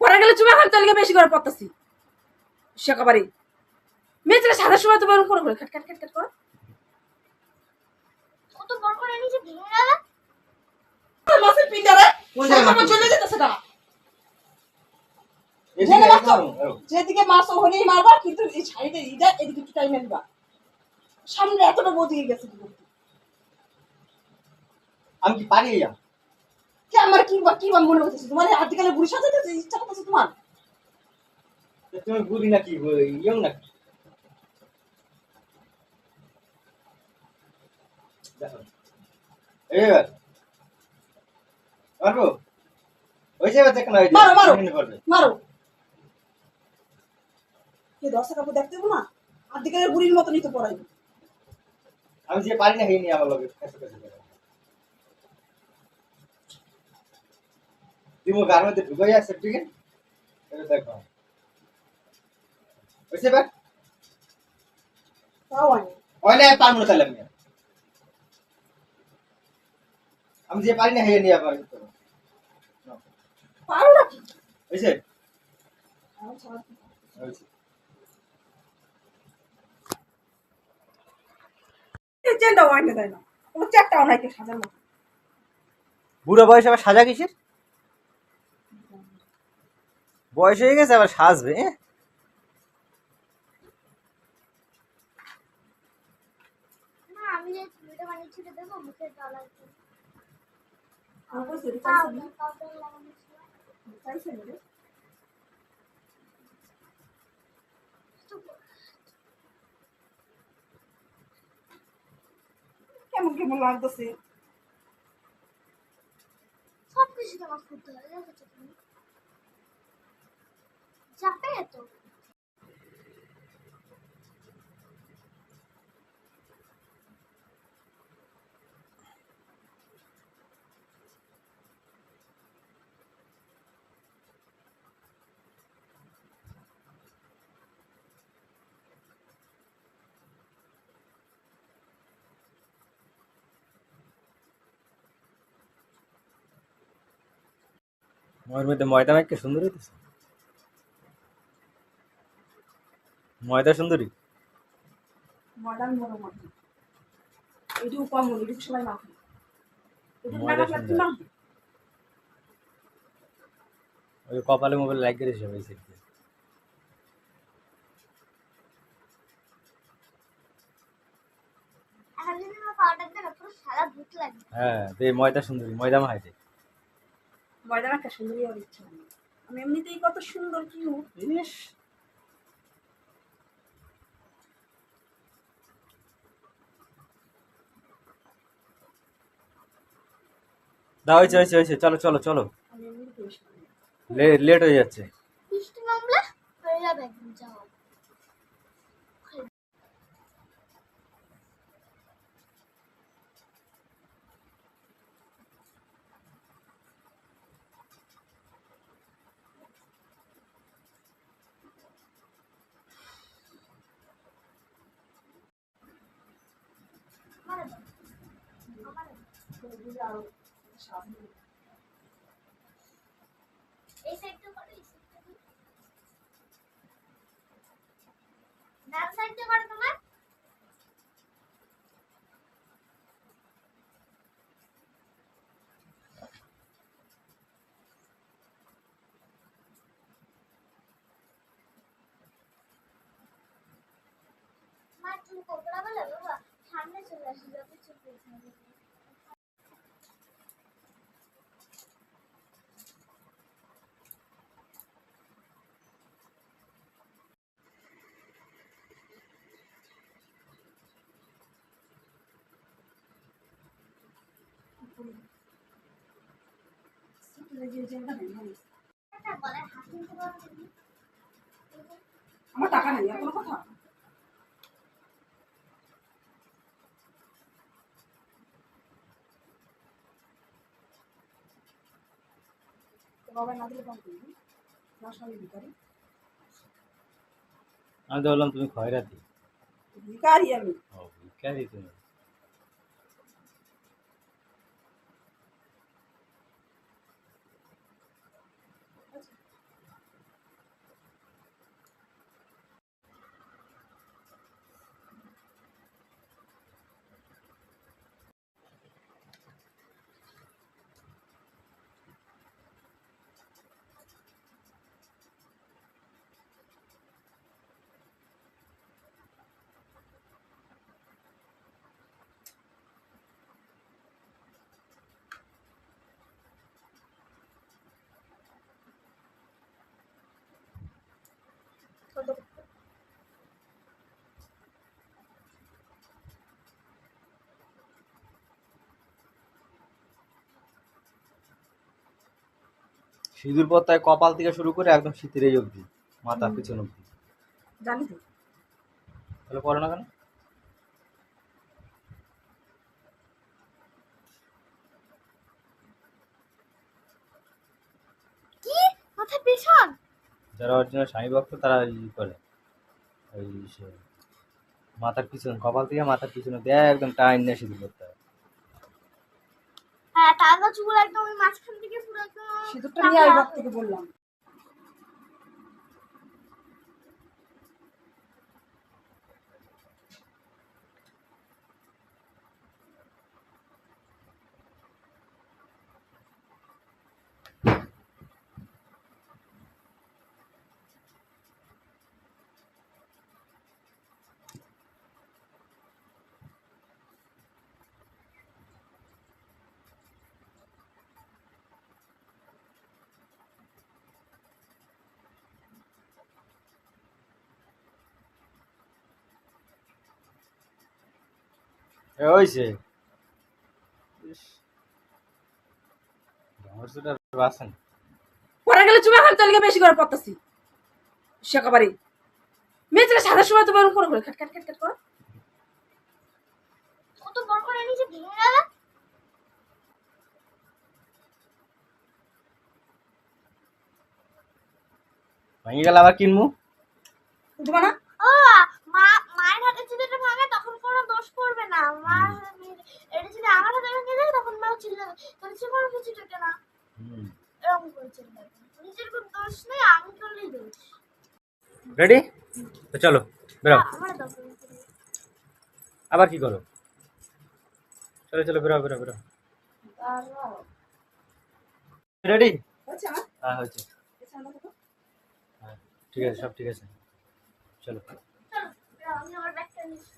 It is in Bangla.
পরে গেলে চুমা বেশি করে পড়তেছি। মেয়ে ছেলে সাদা সময় তোমার করে করে। খাট খাট খাট খাট করো। কত বড় করে নিচে ভেঙে গেল। মাছের পিন্ডারে আমার চলে যেতেছে না। এদিকে জেনে একদম, রাখো। আরও। যেদিকে মাছ ওখানেই মারবা কিন্তু এই সাইডে ইটা এদিকে একটু টাইম আনবা। সামনে এতটা বদিয়ে গেছে আমি কি পারি? কি আমার কি কি মনে হচ্ছে? তোমার আজকালে বুড়ি সাজাতে ইচ্ছা করতেছে তোমার। তুমি বুড়ি নাকি? ইয়ং নাকি? ওই যে দেখ না মারো, দেখতে না? আজকালের বুড়ির মতনই তো পড়াই আমি যে পারি না হইনি আমার লগে কাছে কাছে তুমি গার মধ্যে ঢুকাই আছে ঠিক আছে দেখো ওইসে বা না। পারব তাহলে আমি আমি যে পারি না হইয়ে নিয়ে আবার পারো না মতো বুড়ো বয়স আবার সাজা কিসের বয়স হয়ে গেছে আবার সাজবে এ? না আমি যে ভিডিও বানিয়ে ছেড়ে দেবো মুখের তলায় আমার কইছে এটা চাইছে পাউডার না পাউডার লাগানো ছিল চাইছে না রে। কেমন কেমন লাগতেছে? সব কিছু তোমার করতে হবে চাপে তো ওর মধ্যে ময়দা মাইকে সুন্দর হইতেছে। ময়দা সুন্দরী? মডার্ন বড় মতো কম হলো সবাই মাখে। এইটুকু না মাখলে সুন্দর। ওই কপালে মোবাইল লাইক করে সবাই হ্যাঁ ময়দা সুন্দরী ময়দা মাখাই দে। ময়দান সুন্দরী হওয়ার ইচ্ছা আমি এমনিতেই কত সুন্দর কিউট। দা হয়েছে হয়েছে হয়েছে। চলো চলো চলো। লেট হয়ে যাচ্ছে। বৃষ্টি নামলে মা তুমি বলে সামনে চলে আসি যত চুপ যে জায়গা নেই ভাই। একটা গলায় হাত নিতে পারো তুমি? আমার টাকা নেই কোনো কথা? ভিকারি আমি তো বললাম তুমি খয়রাতি। ভিকারি আমি। ও ভিখারি তুমি। সিঁদুর পত্তায় কপাল থেকে শুরু করে একদম শীতের এই অবধি মাথার পিছন অবধি। জানি তো। তাহলে পড়ো না কেন? কি? মাথা পেছন? যারা অরিজিনাল স্বামী ভক্ত তারা ই করে। ওই মাথার পিছন কপাল থেকে মাথার পিছনে দেয় একদম টাইম নিয়ে সিঁদুর করতে চুল একদম মাঝখান থেকে পুরো একদম সিঁদুরটা নিয়ে আইবার থেকে বললাম। হয়েছে বাসেন পরে গেলে চুমা খাবি তাহলে বেশি করে পড়তেছি। সেকাবারে মেয়ে ছেলে সাদা সময় তো বেরোন করে করে খাট খাট খাট খাট করো। কত বড় করে নিচে ভেঙে গেল? ভেঙে গেলে আবার কিনবো? না ও মা মায়ের হাতে যদি এটা ভাঙে তখন কোনো দোষ পড়বে এটা যদি আমার হাতে ভেঙে যায় তখন মা চিল্লাবে। তাহলে সে কোনো কিছু টেকে না। এরকম করে চিল্লাবে। নিজের কোনো দোষ নেই আমি করলেই দোষ রেডি তো চলো বেরো। নেই। আবার কি করো? চলো চলো বেরো বেরো বেরো। রেডি হ্যাঁ হয়েছে। হ্যাঁ ঠিক আছে সব ঠিক আছে। চলো। চলো আমি আমার ব্যাগটা নিচ্ছি।